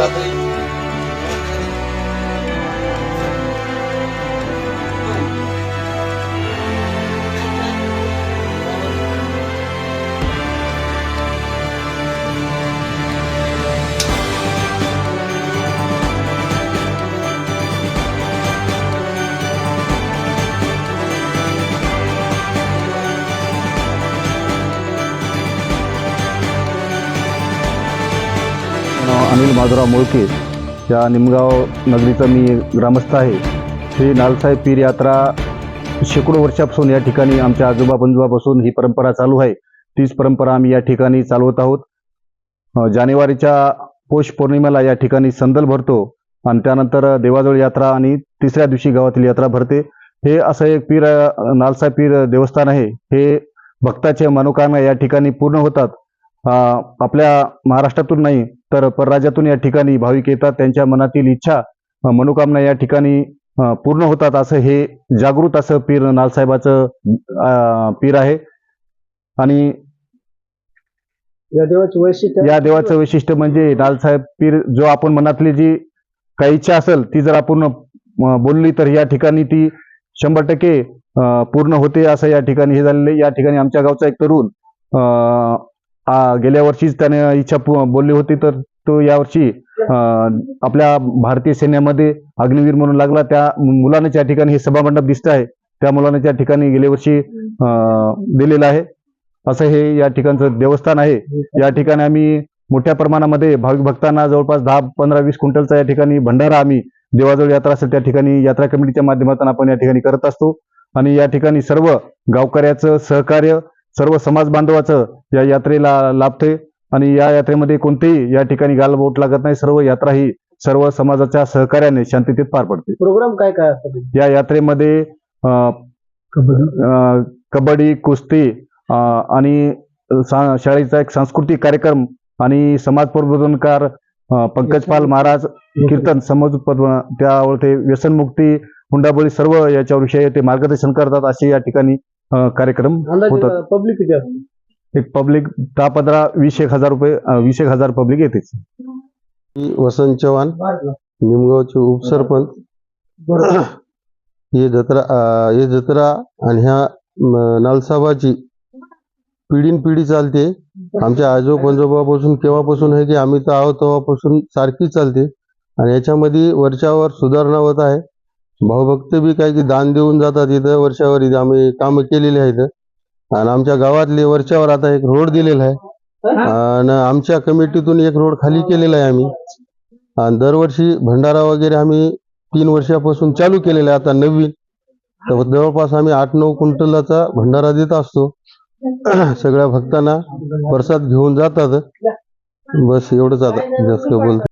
Love Anil माधुराव मोळके या निमगाव नगरीचा मी ग्रामस्थ आहे. श्री नालसाहेब पीर यात्रा शेकडो वर्षापासून या ठिकाणी आमच्या आजोबा पंजोबापासून ही परंपरा चालू आहे. तीच परंपरा आम्ही या ठिकाणी चालवत आहोत. जानेवारीच्या पौष पौर्णिमेला या ठिकाणी संदल भरतो आणि त्यानंतर देवाजवळ यात्रा आणि तिसऱ्या दिवशी गावातील यात्रा भरते. हे असं एक पीर नालसाहेब पीर देवस्थान आहे. हे भक्ताचे मनोकामना या ठिकाणी पूर्ण होतात. आपल्या महाराष्ट्रातून नाही तर परराज्यातून या ठिकाणी भाविक येतात त्यांच्या मनातील इच्छा मनोकामना या ठिकाणी पूर्ण होतात असं हे जागृत असं पीर नालसाहेबाचं पीर आहे आणि या देवाची वैशिष्ट्य या देवाचं वैशिष्ट्य म्हणजे नालसाहेब पीर जो आपण मनातली जी काही इच्छा असेल ती जर आपण बोलली तर या ठिकाणी ती शंभर टक्के पूर्ण होते असं या ठिकाणी हे झालेलं. या ठिकाणी आमच्या गावचा एक तरुण गेल्या वर्षीच त्याने इच्छा बोलली होती तर तो यावर्षी आपल्या भारतीय सैन्यामध्ये अग्निवीर म्हणून लागला. त्या मुलाने त्या ठिकाणी हे सभामंडप दिसत आहे. त्या मुलाने त्या ठिकाणी गेल्या वर्षी अ, दिलेलं आहे. असं हे या ठिकाणचं देवस्थान आहे. या ठिकाणी आम्ही मोठ्या प्रमाणामध्ये भाविक भक्तांना जवळपास दहा पंधरा वीस क्विंटलचा या ठिकाणी भंडारा आम्ही देवाजवळ यात्रा असेल त्या ठिकाणी यात्रा कमिटीच्या माध्यमातून आपण या ठिकाणी करत असतो. आणि या ठिकाणी सर्व गावकऱ्याचं सहकार्य सर्व समाज बांधवाचं या यात्रेला लाभते. आणि या यात्रेमध्ये कोणतेही या ठिकाणी गालबोट लागत नाही. सर्व यात्रा ही सर्व समाजाच्या सहकार्याने शांततेत पार पडते. प्रोग्राम काय काय असतात? या यात्रेमध्ये कबड्डी. कुस्ती आणि शाळेचा एक सांस्कृतिक कार्यक्रम आणि समाज प्रबोधनकार पंकज पाल महाराज कीर्तन समज त्यावर ते व्यसनमुक्ती हुंडाबळी सर्व याच्यावर विषय ते मार्गदर्शन करतात असे या ठिकाणी अं, कार्यक्रम अंदाजे होतात. पब्लिक किती असते? एक पब्लिक दहा पंधरा वीस एक हजार रुपये अं, वीस एक हजार पब्लिक येतेच. मी वसंत चव्हाण निमगावचे उपसरपंच. बरोबर ही जत्रा अं, ही जत्रा आणि ह्या म, नालसाबाची पिढीन पिढी चालते. आमच्या आजो पंजोबापासून केव्हापासून आहे की आम्ही तर आहोत तेव्हापासून सारखी चालते. आणि याच्यामध्ये वर्षावर सुधारणा होत आहे. भाऊभक्त बी काय की दान देऊन जातात इथं वर्षावर इथं. आम्ही कामं केलेली आहेत. आणि आमच्या गावातले वर्षावर आता एक रोड दिलेला आहे. आणि आमच्या कमिटीतून एक रोड खाली केलेला आहे आम्ही. आणि दरवर्षी भंडारा वगैरे आम्ही तीन वर्षापासून चालू केलेला आहे. आता नवीन. तर जवळपास आम्ही आठ नऊ क्विंटलाचा भंडारा देत असतो. सगळ्या भक्तांना प्रसाद घेऊन जातात. बस एवढंच आता. जास्त बोलतो.